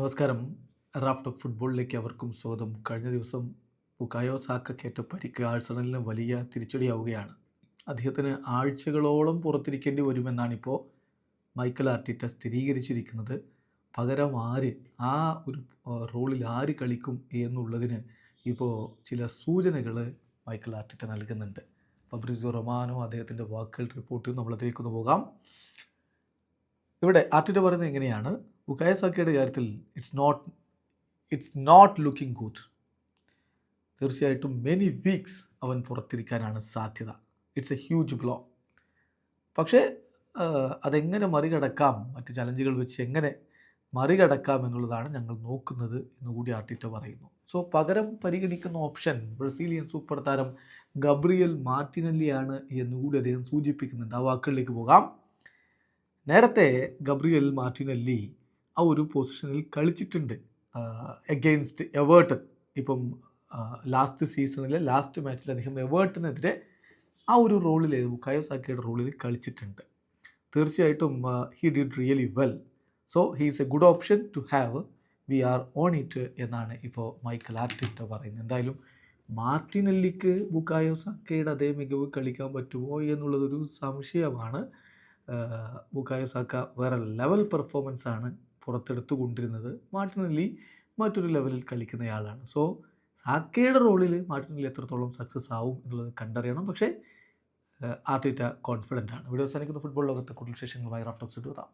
നമസ്കാരം. Raf talk ഫുട്ബോളിലേക്ക് അവർക്കും സ്വാഗതം. കഴിഞ്ഞ ദിവസം ബുക്കായോ സാക്കക്കേറ്റ പരിക്ക് ആഴ്സണലിന് വലിയ തിരിച്ചടിയാവുകയാണ്. അദ്ദേഹത്തിന് ആഴ്ചകളോളം പുറത്തിരിക്കേണ്ടി വരുമെന്നാണ് ഇപ്പോൾ മൈക്കൽ ആർട്ടിറ്റ സ്ഥിരീകരിച്ചിരിക്കുന്നത്. പകരം ആര് ആ ഒരു റോളിൽ ആര് കളിക്കും എന്നുള്ളതിന് ഇപ്പോൾ ചില സൂചനകൾ മൈക്കൽ ആർട്ടിറ്റ നൽകുന്നുണ്ട്. ഫബ്രിസോ റൊമാനോ അദ്ദേഹത്തിന്റെ വാക്കുകൾ റിപ്പോർട്ടും നമ്മളതിലേക്കൊന്ന് പോകാം. ഇവിടെ ആർട്ടിറ്റ പറയുന്നത് എങ്ങനെയാണ്? ബുക്കായ സാക്കയുടെ കാര്യത്തിൽ it's not it's not looking good തീർച്ചയായിട്ടും മെനി വീക്സ് അവൻ പുറത്തിരിക്കാനാണ് സാധ്യത. ഇറ്റ്സ് എ ഹ്യൂജ് ബ്ലോ പക്ഷേ അതെങ്ങനെ മറികടക്കാം? മറ്റ് ചലഞ്ചുകൾ വെച്ച് എങ്ങനെ മറികടക്കാം എന്നുള്ളതാണ് ഞങ്ങൾ നോക്കുന്നത് എന്നുകൂടി ആർട്ടിറ്റ പറയുന്നു. സോ പകരം പരിഗണിക്കുന്ന ഓപ്ഷൻ ബ്രസീലിയൻ സൂപ്പർ താരം ഗബ്രിയൽ മാർട്ടിനല്ലിയാണ് എന്നുകൂടി അദ്ദേഹം സൂചിപ്പിക്കുന്നുണ്ട്. ആ വാക്കുകളിലേക്ക് പോകാം. നേരത്തെ ഗബ്രിയൽ മാർട്ടിനല്ലി ആ ഒരു പൊസിഷനിൽ കളിച്ചിട്ടുണ്ട്. എഗെയിൻസ്റ്റ് എവേർട്ടൺ ഇപ്പം ലാസ്റ്റ് സീസണിലെ ലാസ്റ്റ് മാച്ചിൽ അദ്ദേഹം എവേർട്ടനെതിരെ ആ ഒരു റോളിൽ ബുക്കായോ റോളിൽ കളിച്ചിട്ടുണ്ട്. തീർച്ചയായിട്ടും he did really well so he is a good option to have we are on it എന്നാണ് ഇപ്പോൾ മൈക്കൽ ആർട്ടിറ്റ പറയുന്നത്. എന്തായാലും മാർട്ടിനെല്ലിക്ക് ബുക്കായോ സാക്കയുടെ അതേ മികവ് കളിക്കാൻ പറ്റുമോ എന്നുള്ളതൊരു സംശയമാണ്. ബുക്കായോ സാക്ക വേറെ ലെവൽ പെർഫോമൻസ് ആണ് പുറത്തെടുത്തു കൊണ്ടിരുന്നത് മാർട്ടിനലി മറ്റൊരു ലെവലിൽ കളിക്കുന്നയാളാണ്. സോ സാക്കയുടെ റോളിൽ മാർട്ടിനലി എത്രത്തോളം സക്സസ് ആവും എന്നുള്ളത് കണ്ടറിയണം. പക്ഷേ ആർട്ടിറ്റ കോൺഫിഡന്റ് ആണ്. വീഡിയോ അവസാനിക്കുന്ന. ഫുട്ബോൾ ലോകത്തെ കൂടുതൽ വിശേഷങ്ങളുമായി റഫ്ലക്സ് എടുത്താം